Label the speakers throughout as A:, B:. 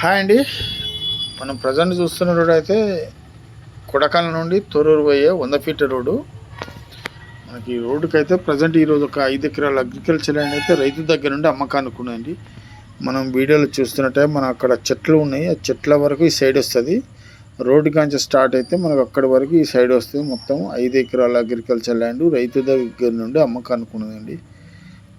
A: Hi అండి. మనం present చూస్తున్న రోడ్ అయితే కొడకాల నుండి తొరూరు పోయే వంద ఫీట్ రోడ్డు. మనకి ఈ రోడ్డుకి అయితే ప్రజెంట్ ఈరోజు ఒక ఐదు ఎకరాల అగ్రికల్చర్ ల్యాండ్ అయితే రైతు దగ్గర నుండి అమ్మకానికి ఉన్నదండి మనం వీడియోలో చూస్తున్నట్టే మన అక్కడ చెట్లు ఉన్నాయి. ఆ చెట్ల వరకు ఈ సైడ్ వస్తుంది. రోడ్డు కాంచి స్టార్ట్ అయితే మనకు అక్కడి వరకు ఈ సైడ్ వస్తుంది. మొత్తం ఐదు ఎకరాల అగ్రికల్చర్ ల్యాండ్ రైతు దగ్గర నుండి అమ్మకానికి ఉన్నదండి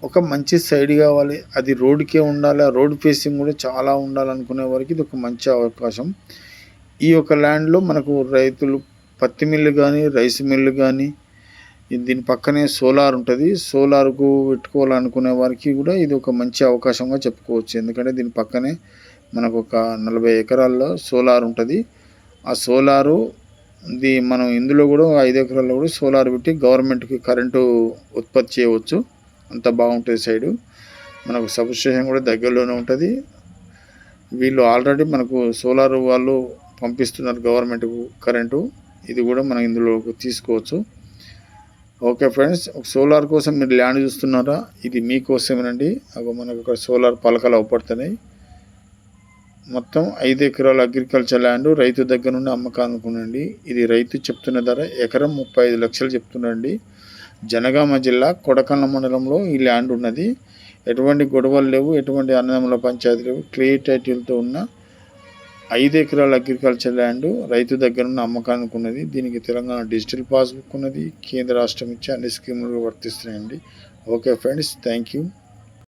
A: ఒక మంచి సైడ్ కావాలి. అది రోడ్డుకే ఉండాలి. ఆ రోడ్ ఫేసింగ్ కూడా చాలా ఉండాలనుకునే వారికి ఇది ఒక మంచి అవకాశం. ఈ యొక్క ల్యాండ్లో మనకు రైతులు పత్తి మిల్లు కానీ రైస్ మిల్లు కానీ దీని పక్కనే సోలార్ ఉంటుంది. సోలార్కు పెట్టుకోవాలనుకునే వారికి కూడా ఇది ఒక మంచి అవకాశంగా చెప్పుకోవచ్చు. ఎందుకంటే దీని పక్కనే మనకు ఒక నలభై ఎకరాల్లో సోలార్ ఉంటుంది. ఆ సోలారు ది మనం ఇందులో కూడా ఐదు ఎకరాల్లో కూడా సోలార్ పెట్టి గవర్నమెంట్కి కరెంటు ఉత్పత్తి చేయవచ్చు. అంత బాగుంటుంది సైడు. మనకు సబ్స్టేషన్ కూడా దగ్గరలోనే ఉంటుంది. వీళ్ళు ఆల్రెడీ మనకు సోలార్ వాళ్ళు పంపిస్తున్నారు గవర్నమెంట్ కరెంటు. ఇది కూడా మనం ఇందులో తీసుకోవచ్చు. ఓకే ఫ్రెండ్స్ సోలార్ కోసం మీరు ల్యాండ్ చూస్తున్నారా? ఇది మీకోసమేనండి. అవి మనకు ఇక్కడ సోలార్ పలకలు అవపడుతున్నాయి. మొత్తం ఐదు ఎకరాల అగ్రికల్చర్ ల్యాండ్ రైతు దగ్గర నుండి అమ్మకానుకునండి ఇది రైతు చెప్తున్న ధర ఎకరం ముప్పై ఐదు లక్షలు చెప్తున్నాండి జనగామ జిల్లా కొడకళ్ళ మండలంలో ఈ ల్యాండ్ ఉన్నది. ఎటువంటి గొడవలు లేవు ఎటువంటి అన్నదమ్ముల పంచాయతీ లేవు. క్లియర్ టైటిల్తో ఉన్న ఐదు ఎకరాల అగ్రికల్చర్ ల్యాండ్ రైతు దగ్గర ఉన్న అమ్మకానికి ఉన్నది. దీనికి తెలంగాణ డిజిటల్ పాస్బుక్ ఉన్నది. కేంద్ర రాష్ట్రం ఇచ్చే అన్ని స్కీములు వర్తిస్తున్నాయండి. Okay friends thank you.